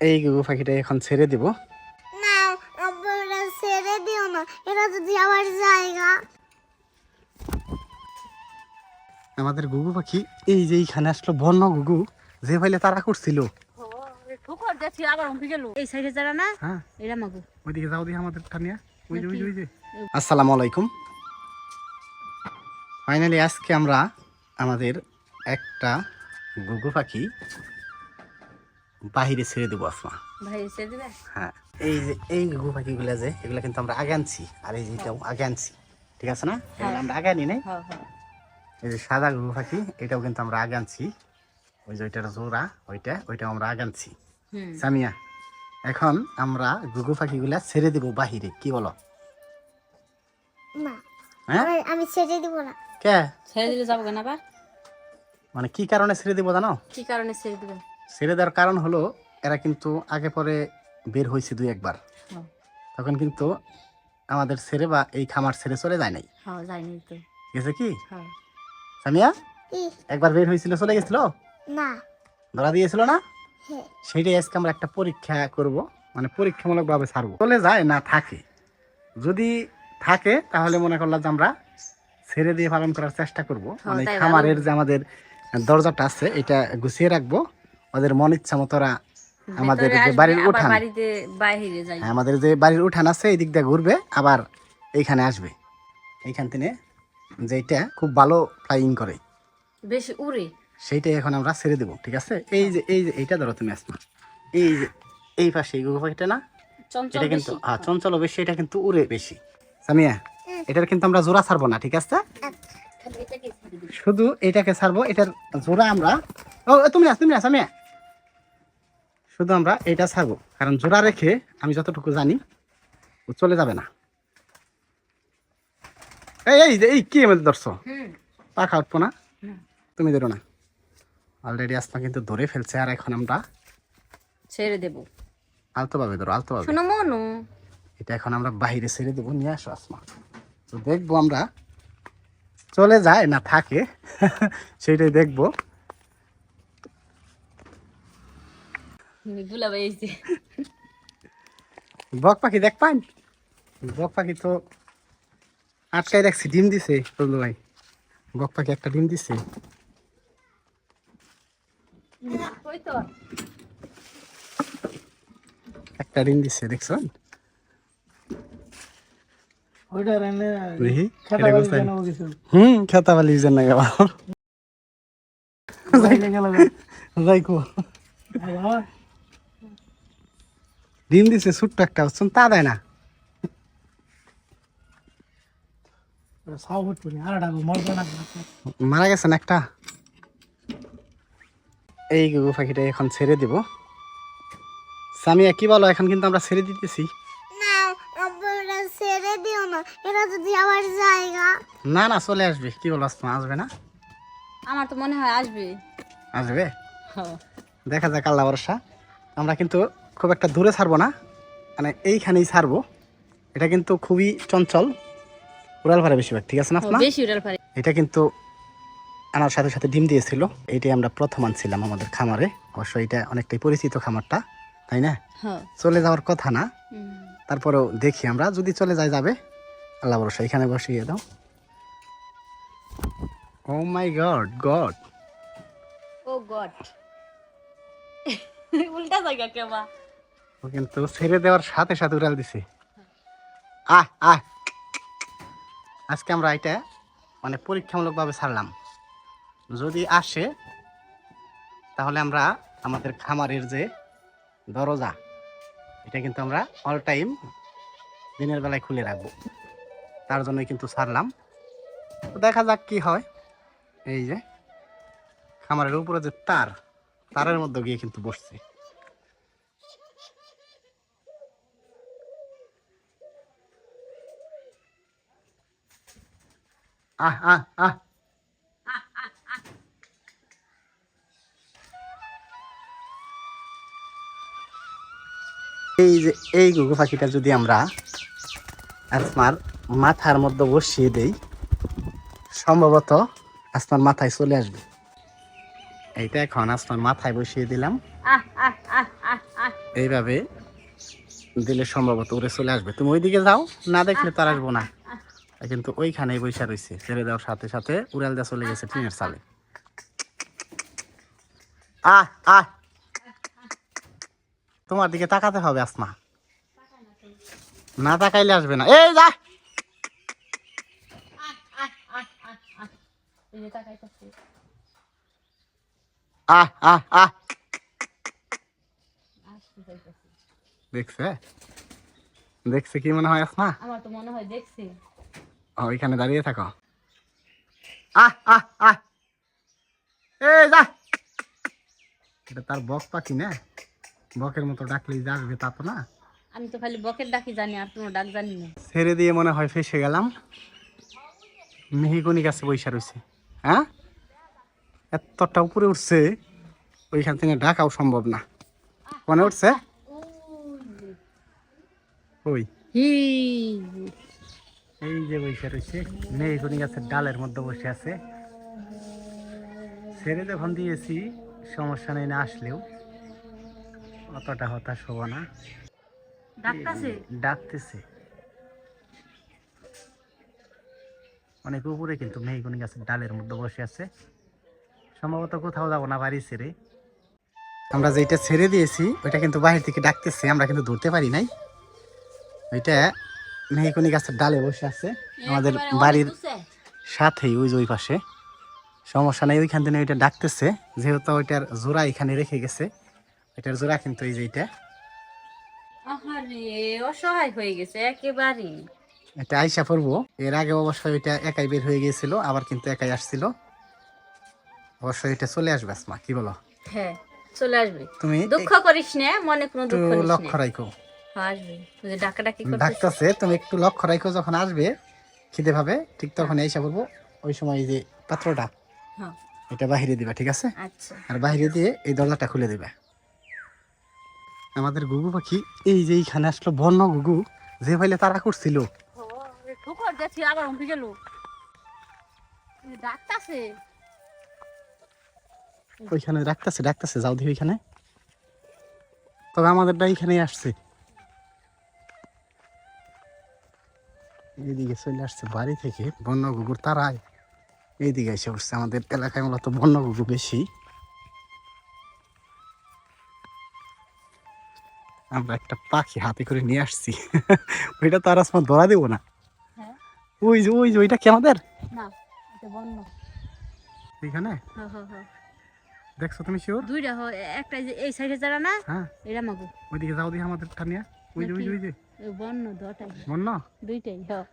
এই গুগু পাখিটা এখন ছেড়ে দিব। না ছেড়ে দিও না যদি জায়গা আমাদের গুগু পাখি এই যে এইখানে আসলো বন্য গুগু যে ফাইলে তারা করছিল। ঠোকর যাচ্ছি আবার উঠে গেল। এই সাইডে যারা না হ্যাঁ। আসসালামু আলাইকুম। ফাইনালি আজকে আমরা আমাদের একটা গুগু পাখি বাহিরে ছেড়ে দেবো আসমা। ভাই এসে দিবে? হ্যাঁ। এই যে এই গুগু পাখিগুলো যে এগুলো কিন্তু আমরা আগে আনছি। আর এই যে আগে আনছি। ঠিক আছে না? এগুলো আমরা আগে আনি নাই। হ্যাঁ হ্যাঁ। এই যে সাদা গুগু পাখি এটাও কিন্তু আমরা আগে আনছি। ওই যে ওইটার জোড়া ওইটা ওইটাও আমরা আগে আনছি। সামিয়া এখন আমরা গুগু পাখিগুলা ছেড়ে দিব বাহিরে কি বলো? না। হ্যাঁ? আমি- ছেড়ে দিব না। কে? ছেড়ে দিলে যাব কেন আবার? মানে কি কারণে ছেড়ে দিব জানো? কি কারণে ছেড়ে দিবেন? ছেড়ে দেওয়ার কারণ হলো এরা কিন্তু আগে পরে বের হয়েছে দুই একবার। হ্যাঁ। তখন কিন্তু আমাদের ছেড়ে বা এই খামার ছেড়ে চলে যায় নাই। হ্যাঁ গেছে কি? হ্যাঁ। সামিয়া? একবার বের হয়েছিল চলে গেছিল? না। ধরা দিয়েছিল না? হ্যাঁ। সেইটাই আজকে আমরা একটা পরীক্ষা করব মানে পরীক্ষামূলক ভাবে ছাড়বো। চলে যায় না থাকে। যদি থাকে তাহলে মনে করলাম যে আমরা ছেড়ে দিয়ে পালন করার চেষ্টা করব। মানে খামারের যে আমাদের দরজাটা আছে এটা গুছিয়ে রাখব। ওদের মন ইচ্ছা মতো আমাদের যে বাড়ির উঠান যাই। আমাদের যে বাড়ির উঠান আছে এই দিক দিয়ে ঘুরবে আবার এইখানে আসবে। এইখান থেকে যেটা খুব ভালো ফ্লাইং করে। বেশি উড়ে। সেইটাই এখন আমরা ছেড়ে দেবো ঠিক আছে? এই যে এই যে এইটা ধরো তুমি আসমা এই যে এই পাশে এই গুগু পাখিটা না এটা কিন্তু হ্যাঁ চঞ্চল বেশি এটা কিন্তু উড়ে বেশি। সামিয়া এটার কিন্তু আমরা জোড়া ছাড়বো না ঠিক আছে? দিবি। শুধু এটাকে ছাড়বো এটার জোড়া আমরা ও তুমি না তুমি না সামিয়া। শুধু আমরা এটা ছাড়বো কারণ জোড়া রেখে আমি যতটুকু জানি ও চলে যাবে না। এই এই এই কি আমাদের ধরছো? পাখা উঠবো না। তুমি ধরো না। অলরেডি আসমা কিন্তু ধরে ফেলছে আর এখন আমরা ছেড়ে দেবো। আলতো ভাবে ধরো আলতো ভাবে শোনো মনু। এটা এখন আমরা বাইরে ছেড়ে দেবো নিয়ে আসো আসমা তো দেখব আমরা চলে যায় না থাকে সেইটাই দেখব। গুলা বাইছে বক পাখি দেখ পান। বক পাখি তো আটকাই রাখছি ডিম দিছে বলল ভাই। বক পাখি একটা ডিম দিছে। একটা ডিম দিছে দেখছ? হুম খেতা বালি গেল। যাই কো। ডিম দিছে ছোট্ট একটা বুঝছেন তা দেয় না। মারা গেছেন একটা? এই গুগু পাখিটা এখন ছেড়ে দিব। সামিয়া কি বলো? এখন কিন্তু আমরা ছেড়ে দিতেছি। না ছেড়ে দিও না। যদি আমার জায়গা। না না চলে আসবে। কি বলো আসমা আসবে না? আমার তো মনে হয় আসবে। আসবে? হ্যাঁ। দেখা যাক আল্লাহ ভরসা। আমরা কিন্তু খুব একটা দূরে ছাড়বো না। মানে এইখানেই ছাড়বো। এটা কিন্তু খুবই চঞ্চল উড়াল পারে বেশিরভাগ ঠিক আছে না এটা কিন্তু আনার সাথে সাথে ডিম দিয়েছিল। এইটাই আমরা প্রথম আনছিলাম আমাদের খামারে। অবশ্য এটা অনেকটাই পরিচিত খামারটা তাই না? চলে যাওয়ার কথা না। তারপরেও দেখি আমরা যদি চলে যায় যাবে আল্লাহ ভরসা এখানে বসিয়ে দাও। Oh my god god. Oh god. উল্টা জায়গা কেবা। ও কিন্তু ছেড়ে দেওয়ার সাথে সাথে উড়াল দিছে। আহ আহ, আজকে আমরা এটা মানে পরীক্ষামূলকভাবে ছাড়লাম। যদি আসে, তাহলে আমরা আমাদের খামারের যে দরজা, এটা কিন্তু আমরা অল টাইম দিনের বেলায় খুলে রাখব। তার জন্যই কিন্তু ছাড়লাম। তো দেখা যাক কি হয়। এই যে, খামারের উপরে যে তার, তারের মধ্যে গিয়ে কিন্তু বসছে। এই যে, এই গুগু পাখিটা যদি আমরা আসমার মাথার মধ্যে বসিয়ে দেই, সম্ভবত আসমার মাথায় চলে আসবে। এইটা এখন আসমার মাথায় বসিয়ে দিলাম। এইভাবে দিলে সম্ভবত উড়ে চলে আসবে। তুমি ওইদিকে যাও, না দেখলে তার আসব না। কিন্তু ওইখানে বৈশা রয়েছে ছেড়ে দেওয়ার সাথে সাথে উড়াল দেওয়া চলে গেছে টিনের সালে আহ আহ। তোমার দিকে তাকাতে হবে আসমা। না তাকাইলে আসবে না। এই যা। আহ আহ আহ। দেখছে? দেখছে কি মনে হয় আসমা? আমার তো মনে হয় দেখছি। ওইখানে দাঁড়িয়ে থাকো। আহ আহ আহ। এই যা। এটা তার বক পাখি না? বকের মতো ডাকলেই যাবে তা তো না? আমি তো খালি বকের ডাকি জানি আর কোনো ডাক জানি না। ছেড়ে দিয়ে মনে হয় ফেসে গেলাম। মেহিগনি গাছে বৈশা রয়েছে হ্যাঁ? এতটা উপরে উঠছে ওইখান থেকে ডাকাও সম্ভব না। মনে উঠছে? ওই। হি। এই যে বসে রয়েছে মেহগুনি গাছের ডালের মধ্যে বসে আছে। ছেড়ে যখন দিয়েছি সমস্যা নেই না আসলেও। অতটা হতাশ হব না। ডাকতেছে? অনেক উপরে কিন্তু মেহগুনি গাছের ডালের মধ্যে বসে আছে। সম্ভবত কোথাও যাব না বাড়ি ছেড়ে। আমরা যেটা ছেড়ে দিয়েছি ওইটা কিন্তু বাহির থেকে ডাকতেছে আমরা কিন্তু ধরতে পারি নাই। ওইটা মেহগুনি গাছের ডালে বসে আছে আমাদের বাড়ির। সাথেই ওই যে ওই পাশে। সমস্যা নেই ওইখান থেকে ওইটা ডাকতেছে। যেহেতু ওইটার জোড়া এখানে রেখে গেছে ওইটার জোড়া কিন্তু এই যে এইটা। অসহায় হয়ে গেছে একেবারে। এটা আইসা পড়ব। এর আগে অবশ্যই ওইটা একাই বের হয়ে গিয়েছিল আবার কিন্তু একাই আসছিল। অবশ্যই এটা চলে আসবে আসমা কি বলো? হ্যাঁ চলে আসবে। তুমি দুঃখ করিস না মনে কোনো দুঃখ লক্ষ্য রাখো। আসবে। যে ডাকা ডাকি করছিস ডাকতেছে তুমি একটু লক্ষ্য রাখো যখন আসবে খিদে ভাবে ঠিক তখন আইসা পড়ব ওই সময় এই যে পাত্রটা হ্যাঁ। এটা বাহিরে দিবা ঠিক আছে? আচ্ছা। আর বাইরে দিয়ে এই দরজাটা খুলে দেবে। আমাদের গুগু পাখি এই যে এইখানে আসলো বন্য গুগু যে ভাইলে তারা করছিল। ঠুকর যাচ্ছি আবার উঠে গেল। ডাকতাছে। ওইখানে ডাকতেছে ডাকতেছে যাও দিয়ে ওইখানে। তবে আমাদেরটা এইখানেই আসছে। এইদিকে চলে আসছে বাড়ি থেকে বন্য গুগুর তারায়। এইদিকে এসে উঠছে আমাদের এলাকায় মূলত বন্য গুগু বেশি। আমরা একটা পাখি হাতে করে নিয়ে আসছি। ওইটা তো আর আসমা ধরা দেবো না। হ্যাঁ। ওই যে ওই যে ওইটা কি আমাদের? এইখানে? হ্যাঁ হ্যাঁ দেখছ তুমি শিওর? দুইটা হয় একটা যে এই সাইডে যারা না হ্যাঁ। এটা মাগো। ওইদিকে যাও আমাদের নিয়ে ওই যে ওই যে ওই যে। বন্য দুটাই। বন্য? দুইটাই হ্যাঁ।